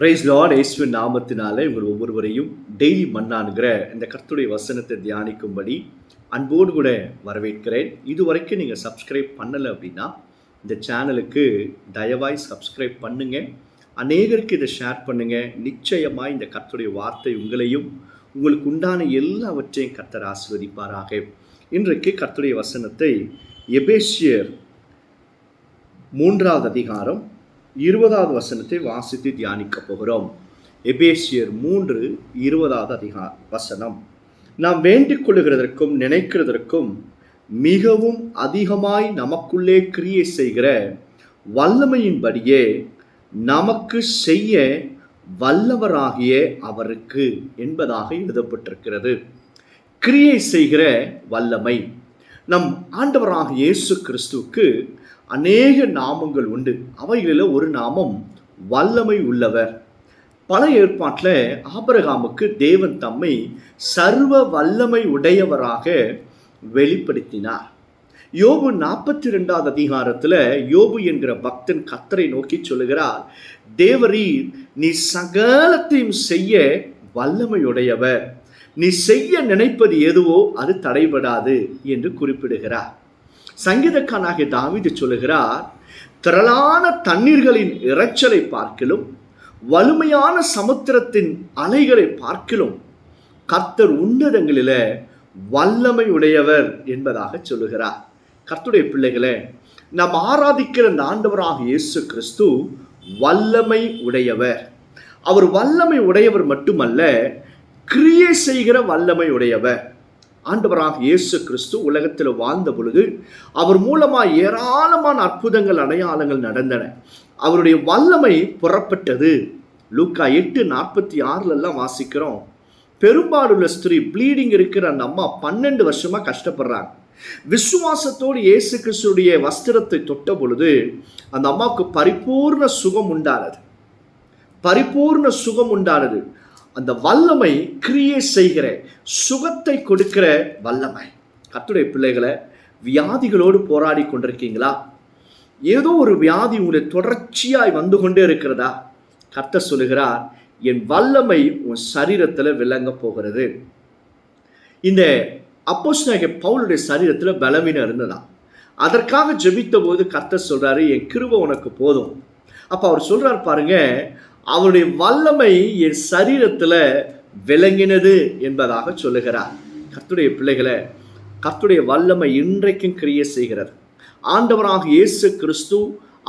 Price Lord இயேசுவின் நாமத்தினாலே உங்கள் ஒவ்வொருவரையும் டெய்லி மன்னானுங்கிற இந்த கர்த்துடைய வசனத்தை தியானிக்கும்படி அன்போடு கூட வரவேற்கிறேன். இதுவரைக்கும் நீங்கள் சப்ஸ்கிரைப் பண்ணலை அப்படின்னா இந்த சேனலுக்கு தயவாய் சப்ஸ்கிரைப் பண்ணுங்கள் அநேகருக்கு இதை ஷேர் பண்ணுங்கள் நிச்சயமாக இந்த கர்த்துடைய வார்த்தை உங்களையும் உங்களுக்கு உண்டான எல்லாவற்றையும் கர்த்தர் ஆசிர்வதிப்பாராக. இன்றைக்கு கர்த்துடைய வசனத்தை எபேசியர் மூன்றாவது அதிகாரம் இருபதாவது வசனத்தை வாசித்து தியானிக்க போகிறோம். எபேசியர் மூன்று இருபதாவது அதிகா வசனம். நாம் வேண்டிக் கொள்ளுகிறதற்கும் நினைக்கிறதற்கும் மிகவும் அதிகமாய் நமக்குள்ளே கிரியை செய்கிற வல்லமையின்படியே நமக்கு செய்ய வல்லவராகிய அவருக்கு என்பதாக எழுதப்பட்டிருக்கிறது. கிரியை செய்கிற வல்லமை நம் ஆண்டவராக இயேசு கிறிஸ்துவுக்கு அநேக நாமங்கள் உண்டு. அவைகளில் ஒரு நாமம் வல்லமை உள்ளவர். பல ஏற்பாட்டில் ஆபரகாமுக்கு தேவன் தம்மை சர்வ வல்லமை உடையவராக வெளிப்படுத்தினார். யோபு நாற்பத்தி ரெண்டாவது அதிகாரத்தில் யோபு என்கிற பக்தன் கத்தரை நோக்கி சொல்லுகிறார் தேவரீர் நீ சகலத்தையும் செய்ய வல்லமையுடையவர். நீ செய்ய நினைப்பது எதுவோ அது தடைபடாது என்று குறிப்பிடுகிறார். சங்கீதக்கானாகிய தாவிது சொல்லுகிறார் திரளான தண்ணீர்களின் இரைச்சலை பார்க்கிலும் வலிமையான சமுத்திரத்தின் அலைகளை பார்க்கிலும் கர்த்தர் உன்னதங்களில வல்லமை உடையவர் என்பதாக சொல்லுகிறார். கர்த்துடைய பிள்ளைகளே நாம் ஆராதிக்கிற இந்த ஆண்டவராக இயேசு கிறிஸ்து வல்லமை உடையவர். அவர் வல்லமை உடையவர் மட்டுமல்ல கிரியை செய்கிற வல்லமை உடையவர். ஆண்டவராக இயேசு கிறிஸ்து உலகத்தில் வாழ்ந்த பொழுது அவர் மூலமாக ஏராளமான அற்புதங்கள் அடையாளங்கள் நடந்தன. அவருடைய வல்லமை புறப்பட்டது. லூக்கா எட்டு நாற்பத்தி ஆறுலெல்லாம் வாசிக்கிறோம். பெரும்பாலுள்ள ஸ்திரீ ப்ளீடிங் இருக்கிற அந்த அம்மா பன்னெண்டு வருஷமாக கஷ்டப்படுறாங்க. விசுவாசத்தோடு இயேசு கிறிஸ்துடைய வஸ்திரத்தை தொட்ட பொழுது அந்த அம்மாவுக்கு பரிபூர்ண சுகம் உண்டானது. பரிபூர்ண சுகம் உண்டானது. அந்த வல்லமை கிரியேட் செய்கிற சுகத்தை கொடுக்கிற வல்லமை. கத்துடைய பிள்ளைகளை வியாதிகளோடு போராடி கொண்டிருக்கீங்களா? ஏதோ ஒரு வியாதி உங்களை தொடர்ச்சியாய் வந்து கொண்டே இருக்கிறதா? கத்த சொல்லுகிறார் என் வல்லமை உன் சரீரத்தில் விளங்க போகிறது. இந்த அப்போஸ் பவுலுடைய சரீரத்தில் பலவீனம் இருந்ததா? அதற்காக ஜெபித்த போது கத்த சொல்றாரு என் கிருப உனக்கு போதும். அப்போ அவர் சொல்றார் பாருங்க அவருடைய வல்லமை என் சரீரத்தில் விளங்கினது என்பதாக சொல்லுகிறார். கர்த்துடைய பிள்ளைகளை கர்த்துடைய வல்லமை இன்றைக்கும் கிரிய செய்கிறது. ஆண்டவராக இயேசு கிறிஸ்து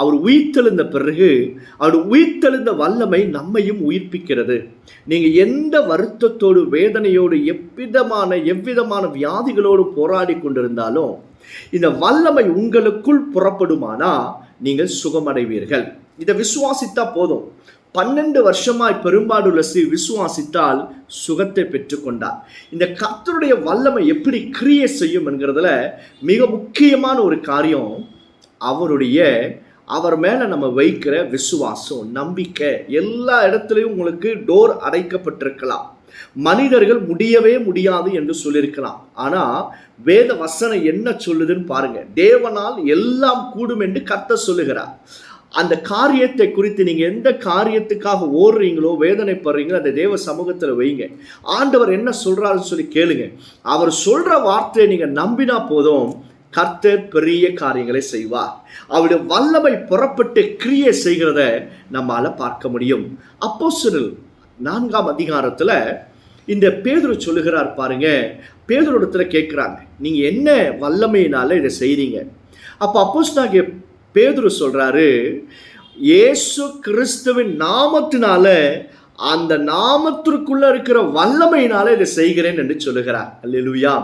அவர் உயிர்த்தெழுந்த பிறகு அவர் உயிர்த்தெழுந்த வல்லமை நம்மையும் உயிர்ப்பிக்கிறது. நீங்கள் எந்த வருத்தத்தோடு வேதனையோடு எவ்விதமான எவ்விதமான வியாதிகளோடு போராடி கொண்டிருந்தாலும் இந்த வல்லமை உங்களுக்குள் புறப்படுமானா நீங்கள் சுகமடைவீர்கள். இதை விசுவாசித்தா போதும். பன்னெண்டு வருஷமாய் பெரும்பாடுள்ள ஸ்ரீ விசுவாசித்தால் சுகத்தை பெற்றுக்கொண்டார். இந்த கர்த்தருடைய வல்லமை எப்படி கிரியை செய்யும் என்கிறதுல மிக முக்கியமான ஒரு காரியம் அவருடைய அவர் மேலே நம்ம வைக்கிற விசுவாசம் நம்பிக்கை எல்லா இடத்துலையும் உங்களுக்கு டோர் அடைக்கப்பட்டிருக்கலாம். மனிதர்கள் முடியவே முடியாது என்று சொல்லியிருக்கலாம். ஆனால் வேத வசனம் என்ன சொல்லுதுன்னு பாருங்க. தேவனால் எல்லாம் கூடும் என்று கர்த்த சொல்லுகிறார். அந்த காரியத்தை குறித்து நீங்கள் எந்த காரியத்துக்காக ஓடுறீங்களோ வேதனைப்படுறீங்களோ அந்த தேவ சமூகத்தில் வைங்க. ஆண்டவர் என்ன சொல்கிறாருன்னு சொல்லி கேளுங்க. அவர் சொல்கிற வார்த்தையை நீங்கள் நம்பினா போதும் கர்த்தர் பெரிய காரியங்களை செய்வார். அவருடைய வல்லமை புறப்பட்டு கிரியை செய்கிறத நம்மால் பார்க்க முடியும். அப்போ நான்காம் அதிகாரத்தில் இந்த பேதுரு சொல்லுகிறார் பாருங்க. பேதுருடத்துல கேட்குறாங்க நீங்கள் என்ன வல்லமையினால இதை செய்கிறீங்க அப்போ அப்போஸ் நாங்கள் பேதுரு சொல்கிறாரு இயேசு கிறிஸ்துவின் நாமத்தினால அந்த நாமத்திற்குள்ள இருக்கிற வல்லமையினால இதை செய்கிறேன் என்று சொல்லுகிறார். அல்லா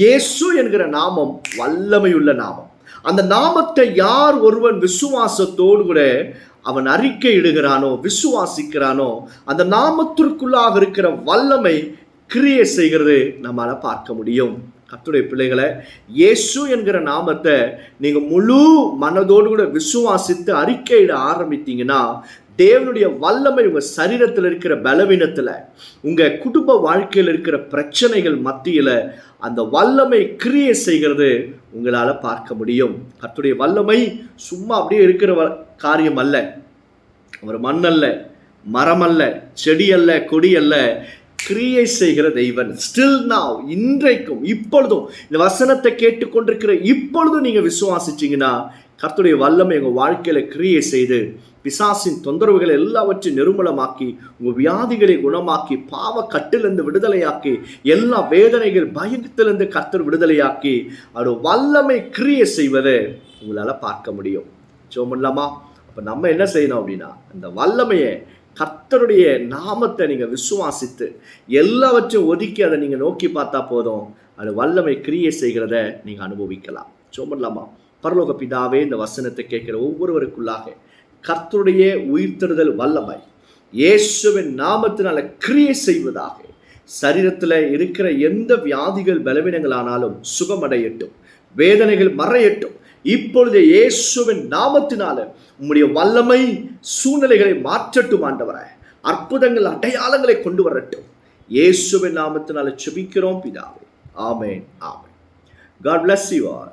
இயேசு என்கிற நாமம் வல்லமையுள்ள நாமம். அந்த நாமத்தை யார் ஒருவன் விசுவாசத்தோடு கூட அவன் அறிக்கை இடுகிறானோ விசுவாசிக்கிறானோ அந்த நாமத்திற்குள்ளாக இருக்கிற வல்லமை கிரியை செய்கிறது நம்மளால் பார்க்க முடியும். கத்துடைய பிள்ளைகளை இயேசு என்கிற நாமத்தை நீங்கள் முழு மனதோடு கூட விசுவாசித்து அறிக்கையிட ஆரம்பித்தீங்கன்னா தேவனுடைய வல்லமை உங்கள் சரீரத்தில் இருக்கிற பலவீனத்தில் உங்கள் குடும்ப வாழ்க்கையில் இருக்கிற பிரச்சனைகள் மத்தியில் அந்த வல்லமை கிரியை செய்கிறது உங்களால் பார்க்க முடியும். கத்துடைய வல்லமை சும்மா அப்படியே இருக்கிற வ- காரியம் அல்ல. ஒரு மண் அல்ல மரம் அல்ல செடி அல்ல கொடி அல்ல கிரியை செய்கிற தெய்வன். ஸ்டில் நாவ் இன்றைக்கும் இப்பொழுதும் இந்த வசனத்தை கேட்டுக்கொண்டிருக்கிற இப்பொழுதும் நீங்கள் விசுவாசிச்சீங்கன்னா கர்த்துடைய வல்லமை உங்கள் வாழ்க்கையில் கிரியை செய்து பிசாசின் தொந்தரவுகளை எல்லாவற்றையும் நிர்மூலமாக்கி உங்கள் வியாதிகளை குணமாக்கி பாவ கட்டிலிருந்து விடுதலையாக்கி எல்லா வேதனைகள் பயத்திலிருந்து கர்த்தர் விடுதலையாக்கி அவர் வல்லமை கிரியை செய்வதை உங்களால் பார்க்க முடியும். சோமல்லாமா அப்போ நம்ம என்ன செய்யணும் அப்படின்னா அந்த வல்லமையை கர்த்தருடைய நாமத்தை நீங்கள் விசுவாசித்து எல்லாவற்றையும் ஒதுக்கி அதை நீங்கள் நோக்கி பார்த்தா போதும். அது வல்லமை கிரியை செய்கிறத நீங்கள் அனுபவிக்கலாம். சோமல்லாமா பரலோக பிதாவே இந்த வசனத்தை கேட்கிற ஒவ்வொருவருக்குள்ளாக கர்த்தருடைய உயிர்த்தெழுதல் வல்லமை இயேசுவின் நாமத்தினால கிரியை செய்வதாக. சரீரத்தில் இருக்கிற எந்த வியாதிகள் பலவீனங்களானாலும் சுகமடையட்டும் வேதனைகள் மறையட்டும் இப்பொழுது இயேசுவின் நாமத்தினால உம்முடைய வல்லமை சூழ்நிலைகளை மாற்றட்டும் ஆண்டவரே. அற்புதங்கள் அடையாளங்களை கொண்டு வரட்டும். இயேசுவின் நாமத்தினால செபிக்கிறோம் பிதாவே. ஆமேன் ஆமேன். God bless you R